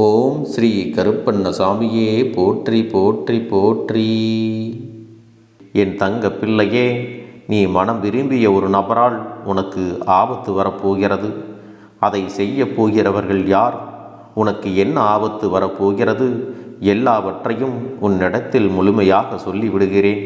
ஓம் ஸ்ரீ கருப்பண்ணசாமியே போற்றி போற்றி போற்றி. என் தங்க பிள்ளையே நீ மனம் விரும்பிய ஒரு நபரால் உனக்கு ஆபத்து வரப்போகிறது. அதை செய்ய போகிறவர்கள் யார்? உனக்கு என்ன ஆபத்து வரப்போகிறது? எல்லாவற்றையும் உன்னிடத்தில் முழுமையாக சொல்லிவிடுகிறேன்.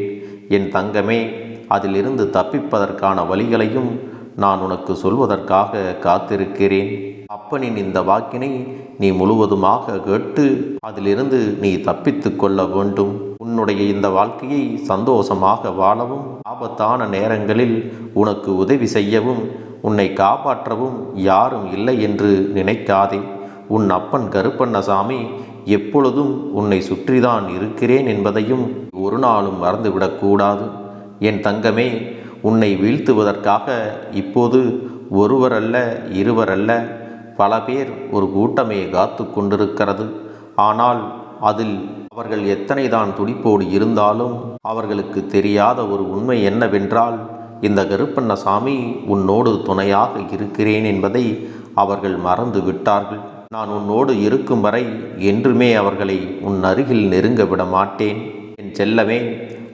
என் தங்கமே அதிலிருந்து தப்பிப்பதற்கான வழிகளையும் நான் உனக்கு சொல்வதற்காக காத்திருக்கிறேன். அப்பனின் இந்த வாக்கினை நீ முழுவதுமாக கேட்டு அதிலிருந்து நீ தப்பித்து கொள்ள வேண்டும். உன்னுடைய இந்த வாழ்க்கையை சந்தோஷமாக வாழவும் ஆபத்தான நேரங்களில் உனக்கு உதவி செய்யவும் உன்னை காப்பாற்றவும் யாரும் இல்லை என்று நினைக்காதே. உன் அப்பன் கருப்பண்ணசாமி எப்பொழுதும் உன்னை சுற்றிதான் இருக்கிறேன் என்பதையும் ஒரு நாளும் மறந்துவிடக்கூடாது என் தங்கமே உன்னை வீழ்த்துவதற்காக இப்போது ஒருவரல்ல இருவரல்ல பல பேர் ஒரு கூட்டமே காத்து கொண்டிருக்கிறது. ஆனால் அதில் அவர்கள் எத்தனை தான் துடிப்போடு இருந்தாலும் அவர்களுக்கு தெரியாத ஒரு உண்மை என்னவென்றால் இந்த கருப்பண்ணசாமி உன்னோடு துணையாக இருக்கிறேன் என்பதை அவர்கள் மறந்து விட்டார்கள். நான் உன்னோடு இருக்கும் வரை என்றுமே அவர்களை உன் அருகில் நெருங்க விட மாட்டேன் என் செல்லமே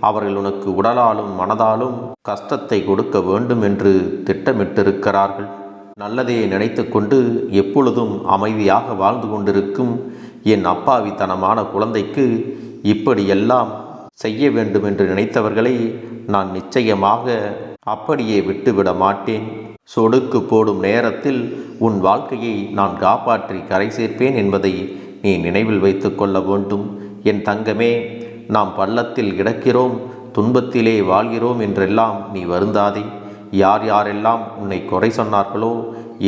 அவர்கள் உனக்கு உடலாலும் மனதாலும் கஷ்டத்தை கொடுக்க வேண்டும் என்று திட்டமிட்டிருக்கிறார்கள். நல்லதே நினைத்து கொண்டு எப்பொழுதும் அமைதியாக வாழ்ந்து கொண்டிருக்கும் என் அப்பாவித்தனமான குழந்தைக்கு இப்படியெல்லாம் செய்ய வேண்டும் என்று நினைத்தவர்களை நான் நிச்சயமாக அப்படியே விட்டுவிட மாட்டேன். சொடுக்கு போடும் நேரத்தில் உன் வாழ்க்கையை நான் காப்பாற்றி கரை சேர்ப்பேன் என்பதை நீ நினைவில் வைத்து கொள்ள வேண்டும். என் தங்கமே நாம் பள்ளத்தில் கிடக்கிறோம் துன்பத்திலே வாழ்கிறோம் என்றெல்லாம் நீ வருந்தாதே. யார் யாரெல்லாம் உன்னை குறை சொன்னார்களோ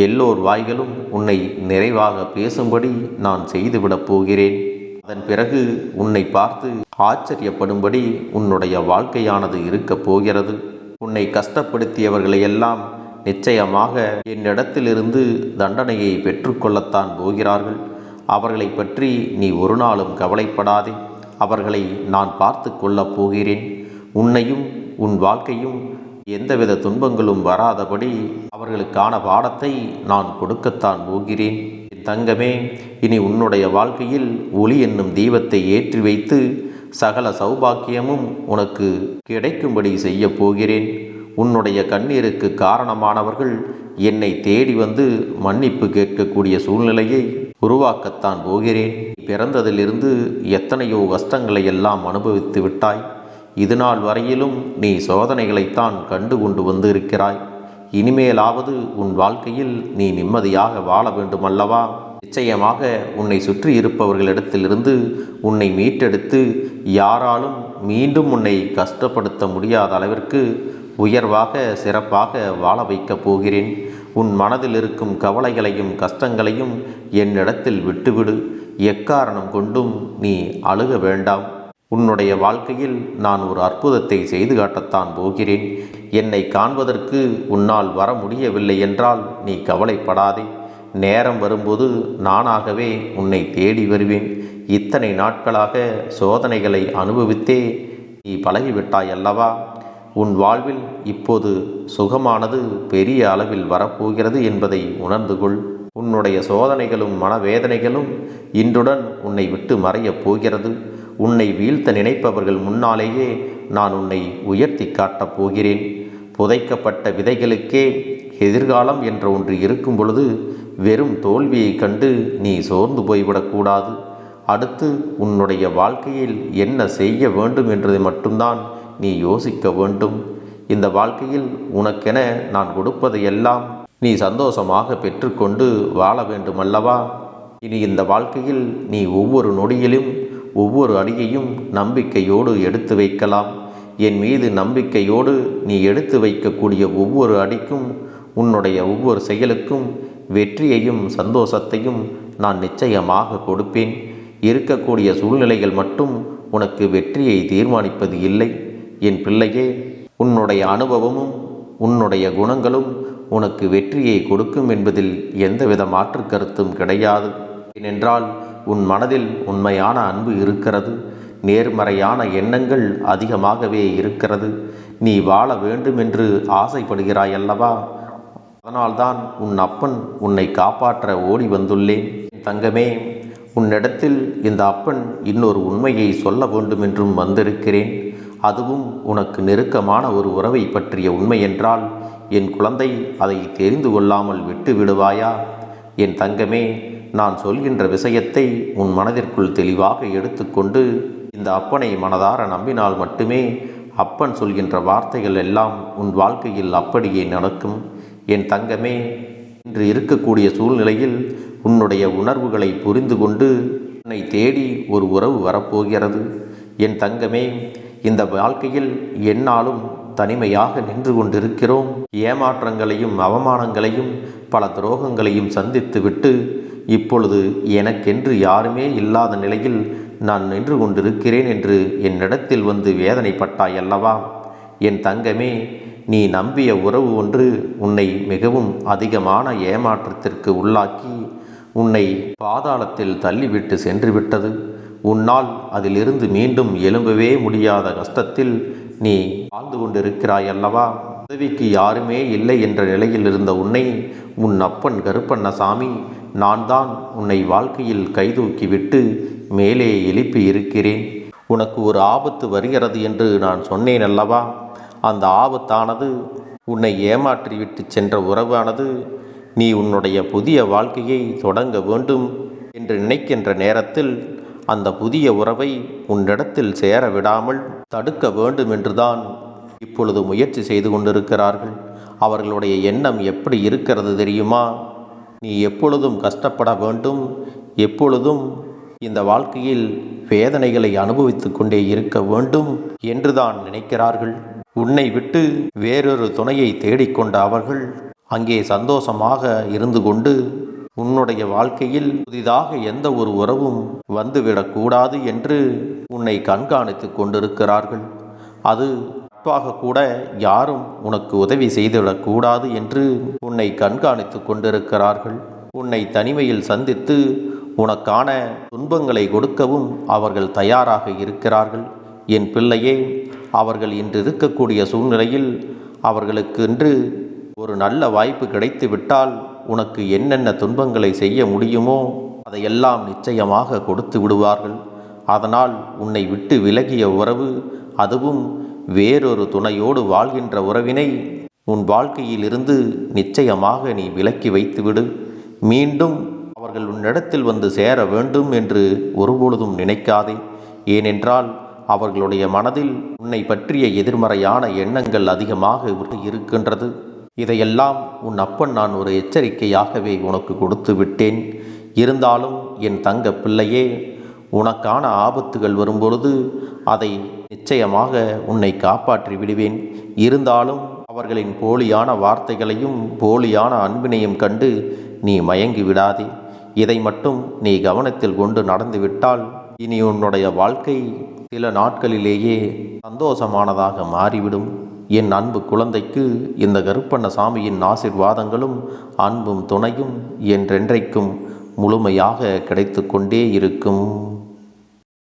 எல்லோர் வாய்களும் உன்னை நிறைவாக பேசும்படி நான் செய்துவிடப் போகிறேன். அதன் பிறகு உன்னை பார்த்து ஆச்சரியப்படும்படி உன்னுடைய வாழ்க்கையானது இருக்கப் போகிறது. உன்னை கஷ்டப்படுத்தியவர்களையெல்லாம் நிச்சயமாக என்னிடத்திலிருந்து தண்டனையை பெற்றுக்கொள்ளத்தான் போகிறார்கள். அவர்களை பற்றி நீ ஒரு நாளும் கவலைப்படாதே. அவர்களை நான் பார்த்து கொள்ளப் போகிறேன். உன்னையும் உன் வாழ்க்கையும் எந்தவித துன்பங்களும் வராதபடி அவர்களுக்கான பாடத்தை நான் கொடுக்கத்தான் போகிறேன். என் தங்கமே இனி உன்னுடைய வாழ்க்கையில் ஒளி என்னும் தீபத்தை ஏற்றி வைத்து சகல சௌபாக்கியமும் உனக்கு கிடைக்கும்படி செய்ய போகிறேன். உன்னுடைய கண்ணீருக்கு காரணமானவர்கள் என்னை தேடி வந்து மன்னிப்பு கேட்கக்கூடிய சூழ்நிலையை உருவாக்கத்தான் போகிறேன். பிறந்ததிலிருந்து எத்தனையோ கஷ்டங்களை எல்லாம் அனுபவித்து விட்டாய். இது நாள் வரையிலும் நீ சோதனைகளைத்தான் கண்டு கொண்டு வந்து இருக்கிறாய் இனிமேலாவது உன் வாழ்க்கையில் நீ நிம்மதியாக வாழ வேண்டுமல்லவா? நிச்சயமாக உன்னை சுற்றி இருப்பவர்களிடத்திலிருந்து உன்னை மீட்டெடுத்து யாராலும் மீண்டும் உன்னை கஷ்டப்படுத்த முடியாத அளவிற்கு உயர்வாக சிறப்பாக வாழ வைக்கப் போகிறேன். உன் மனதில் இருக்கும் கவலைகளையும் கஷ்டங்களையும் என்னிடத்தில் விட்டுவிடு. எக்காரணம் கொண்டும் நீ அழுக வேண்டாம். உன்னுடைய வாழ்க்கையில் நான் ஒரு அற்புதத்தை செய்து காட்டத்தான் போகிறேன். என்னை காண்பதற்கு உன்னால் வர முடியவில்லை என்றால் நீ கவலைப்படாதே. நேரம் வரும்போது நானாகவே உன்னை தேடி வருவேன். இத்தனை நாட்களாக சோதனைகளை அனுபவித்தே நீ பழகிவிட்டாய் அல்லவா? உன் வாழ்வில் இப்போது சுகமானது பெரிய அளவில் வரப்போகிறது என்பதை உணர்ந்து கொள். உன்னுடைய சோதனைகளும் மனவேதனைகளும் இன்றுடன் உன்னை விட்டு மறையப் போகிறது. உன்னை வீழ்த்த நினைப்பவர்கள் முன்னாலேயே நான் உன்னை உயர்த்தி காட்டப் போகிறேன். புதைக்கப்பட்ட விதைகளுக்கே எதிர்காலம் என்ற ஒன்று இருக்கும் பொழுது வெறும் தோல்வியை கண்டு நீ சோர்ந்து போய்விடக்கூடாது அடுத்து உன்னுடைய வாழ்க்கையில் என்ன செய்ய வேண்டும் என்றதை மட்டும்தான் நீ யோசிக்க வேண்டும். இந்த வாழ்க்கையில் உனக்கென நான் கொடுப்பதையெல்லாம் நீ சந்தோஷமாக பெற்றுக்கொண்டு வாழ வேண்டுமல்லவா? இனி இந்த வாழ்க்கையில் நீ ஒவ்வொரு நொடியிலும் ஒவ்வொரு அடியையும் நம்பிக்கையோடு எடுத்து வைக்கலாம். என் மீது நம்பிக்கையோடு நீ எடுத்து வைக்கக்கூடிய ஒவ்வொரு அடிக்கும் உன்னுடைய ஒவ்வொரு செயலுக்கும் வெற்றியையும் சந்தோஷத்தையும் நான் நிச்சயமாக கொடுப்பேன். இருக்கக்கூடிய சூழ்நிலைகள் மட்டும் உனக்கு வெற்றியை தீர்மானிப்பது இல்லை. என் பிள்ளையே உன்னுடைய அனுபவமும் உன்னுடைய குணங்களும் உனக்கு வெற்றியை கொடுக்கும் என்பதில் எந்தவித மாற்று கருத்தும் கிடையாது. ஏனென்றால் உன் மனதில் உண்மையான அன்பு இருக்கிறது. நேர்மறையான எண்ணங்கள் அதிகமாகவே இருக்கிறது. நீ வாழ வேண்டும் என்று ஆசைப்படுகிறாய் அல்லவா அதனால்தான் உன் அப்பன் உன்னை காப்பாற்ற ஓடி வந்துள்ளேன். தங்கமே உன்னிடத்தில் இந்த அப்பன் இன்னொரு உண்மையை சொல்ல வேண்டும் என்றும் வந்திருக்கிறேன். அதுவும் உனக்கு நெருக்கமான ஒரு உறவை பற்றிய உண்மை என்றால் என் குழந்தை அதை தெரிந்து கொள்ளாமல் விட்டு விடுவாயா? என் தங்கமே நான் சொல்கின்ற விஷயத்தை உன் மனதிற்குள் தெளிவாக எடுத்துக்கொண்டு இந்த அப்பனை மனதார நம்பினால் மட்டுமே அப்பன் சொல்கின்ற வார்த்தைகள் எல்லாம் உன் வாழ்க்கையில் அப்படியே நடக்கும். என் தங்கமே இன்று இருக்கக்கூடிய சூழ்நிலையில் உன்னுடைய உணர்வுகளை புரிந்து கொண்டு உன்னை தேடி ஒரு உறவு வரப்போகிறது. என் தங்கமே இந்த வாழ்க்கையில் என்னாலும் தனிமையாக நின்று கொண்டிருக்கிறோம். ஏமாற்றங்களையும் அவமானங்களையும் பல துரோகங்களையும் சந்தித்துவிட்டு இப்பொழுது எனக்கென்று யாருமே இல்லாத நிலையில் நான் நின்று கொண்டிருக்கிறேன் என்று என்னிடத்தில் வந்து வேதனைப்பட்டாய் அல்லவா? என் தங்கமே நீ நம்பிய உறவு ஒன்று உன்னை மிகவும் அதிகமான ஏமாற்றத்திற்கு உள்ளாக்கி உன்னை பாதாளத்தில் தள்ளிவிட்டு சென்று விட்டது உன்னால் அதிலிருந்து மீண்டும் எழும்பவே முடியாத கஷ்டத்தில் நீ வாழ்ந்து கொண்டிருக்கிறாய் அல்லவா? உதவிக்கு யாருமே இல்லை என்ற நிலையில் இருந்த உன்னை உன் அப்பன் கருப்பண்ணசாமி நான் தான் உன்னை வாழ்க்கையில் கைதூக்கிவிட்டு மேலே எழுப்பி இருக்கிறேன். உனக்கு ஒரு ஆபத்து வருகிறது என்று நான் சொன்னேன் அல்லவா? அந்த ஆபத்தானது உன்னை ஏமாற்றிவிட்டு சென்ற உறவானது நீ உன்னுடைய புதிய வாழ்க்கையை தொடங்க வேண்டும் என்று நினைக்கின்ற நேரத்தில் அந்த புதிய உறவை உன்னிடத்தில் சேர விடாமல் தடுக்க வேண்டும் என்றுதான் இப்பொழுது முயற்சி செய்து கொண்டிருக்கிறார்கள். அவர்களுடைய எண்ணம் எப்படி இருக்கிறது தெரியுமா? நீ எப்பொழுதும் கஷ்டப்பட வேண்டும். எப்பொழுதும் இந்த வாழ்க்கையில் வேதனைகளை அனுபவித்து கொண்டே இருக்க வேண்டும் என்றுதான் நினைக்கிறார்கள். உன்னை விட்டு வேறொரு துணையை தேடிக்கொண்ட அவர்கள் அங்கே சந்தோஷமாக இருந்து கொண்டு உன்னுடைய வாழ்க்கையில் புதிதாக எந்த ஒரு உறவும் வந்துவிடக்கூடாது என்று உன்னை கண்காணித்துக் கொண்டிருக்கிறார்கள். அது நட்பாக கூட யாரும் உனக்கு உதவி செய்துவிடக்கூடாது என்று உன்னை கண்காணித்து கொண்டிருக்கிறார்கள். உன்னை தனிமையில் சந்தித்து உனக்கான துன்பங்களை கொடுக்கவும் அவர்கள் தயாராக இருக்கிறார்கள். என் பிள்ளையே அவர்கள் இன்று இருக்கக்கூடிய சூழ்நிலையில் அவர்களுக்கென்று ஒரு நல்ல வாய்ப்பு கிடைத்து விட்டால் உனக்கு என்னென்ன துன்பங்களை செய்ய முடியுமோ அதையெல்லாம் நிச்சயமாக கொடுத்து விடுவார்கள். அதனால் உன்னை விட்டு விலகிய உறவு அதுவும் வேறொரு துணையோடு வாழ்கின்ற உறவினை உன் வாழ்க்கையிலிருந்து நிச்சயமாக நீ விலக்கி வைத்துவிடு. மீண்டும் அவர்கள் உன்னிடத்தில் வந்து சேர வேண்டும் என்று ஒருபொழுதும் நினைக்காதே. ஏனென்றால் அவர்களுடைய மனதில் உன்னை பற்றிய எதிர்மறையான எண்ணங்கள் அதிகமாக இருக்கின்றது. இதையெல்லாம் உன் அப்பன் நான் ஒரு எச்சரிக்கையாகவே உனக்கு கொடுத்து விட்டேன். இருந்தாலும் என் தங்க பிள்ளையே உனக்கான ஆபத்துகள் வரும்பொழுது அதை நிச்சயமாக உன்னை காப்பாற்றி விடுவேன். இருந்தாலும் அவர்களின் போலியான வார்த்தைகளையும் போலியான அன்பினையும் கண்டு நீ மயங்கி விடாதே. இதை மட்டும் நீ கவனத்தில் கொண்டு நடந்துவிட்டால் இனி உன்னுடைய வாழ்க்கை சில நாட்களிலேயே சந்தோஷமானதாக மாறிவிடும். என் அன்பு குழந்தைக்கு இந்த கருப்பண்ண சாமியின் ஆசிர்வாதங்களும் அன்பும் துணையும் என்றென்றைக்கும் முழுமையாக கிடைத்து கொண்டே இருக்கும்.